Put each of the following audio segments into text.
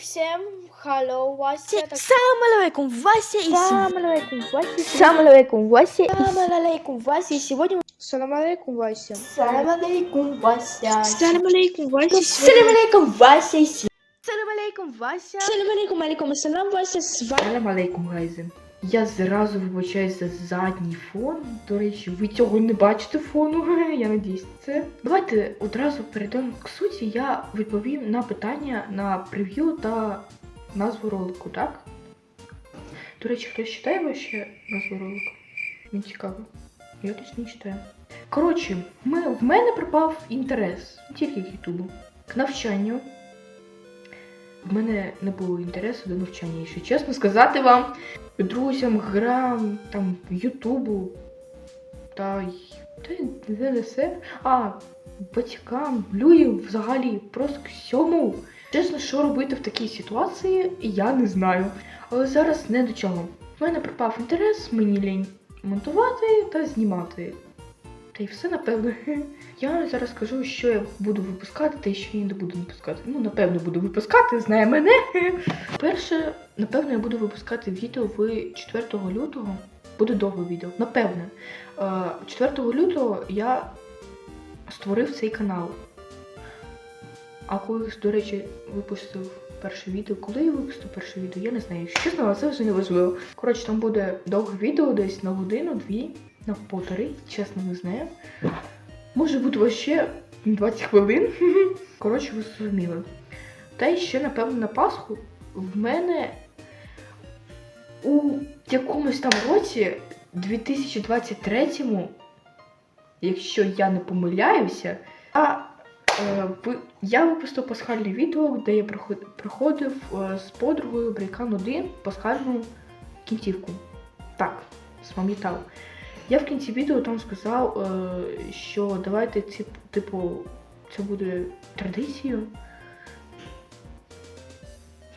Всім халло, Вася. Так... Салам алейкум, Вася и Салам алейкум, Вася. Салам алейкум, Вася Салам алейкум, Вася. И сегодня... Салам алейкум, Вася. Салам алейкум, Вася. Салам алейкум, Вася. Салам алейкум, Вася Салам алейкум, Вася. Салам алейкум, алейкум салам, Вася. Салам алейкум, гайзи. Я зразу вибачаюсь за задній фон. До речі, ви цього не бачите фону. Я надіюсь, це. Давайте одразу перейдемо к суті. Я відповім на питання на прев'ю та назву ролику, так? До речі, хтось читає ще назву ролику? Мені цікаво. Я точно не читаю. Коротше, ми, в мене пропав інтерес тільки к Ютубу, к навчанню. В мене не було інтересу до навчання, якщо чесно сказати вам друзям, грам, там, Ютубу та й все. А, батькам, людям взагалі просто всьому. Чесно, що робити в такій ситуації, я не знаю. Але зараз не до чого. В мене пропав інтерес, мені лінь монтувати та знімати. Та й все, напевно. Я зараз скажу, що я буду випускати, та й що я не буду випускати. Ну, напевно, буду випускати, знає мене. Перше, напевно, я буду випускати відео в 4 лютого. Буде довге відео. Напевне. Е, 4 лютого я створив цей канал. А коли, до речі, випустив перше відео, коли я випустив перше відео, я не знаю. Якщо чесно, але це вже не важливо. Коротше, там буде довге відео десь на годину, дві, на полтори, чесно не знаю. Може бути вообще 20 хвилин. Коротше, ви зрозуміли. Та ще, напевно, на Пасху в мене у якомусь там році, 2023-му, якщо я не помиляюся, я, е, ви- я випустив пасхальне відео, де я проходив е, з подругою Брейкан 1 пасхальну кінцівку. Так, спам'ятав. Я в кінці відео там сказав, е, що давайте ці, типу, це буде традицією.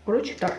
Коротше, так.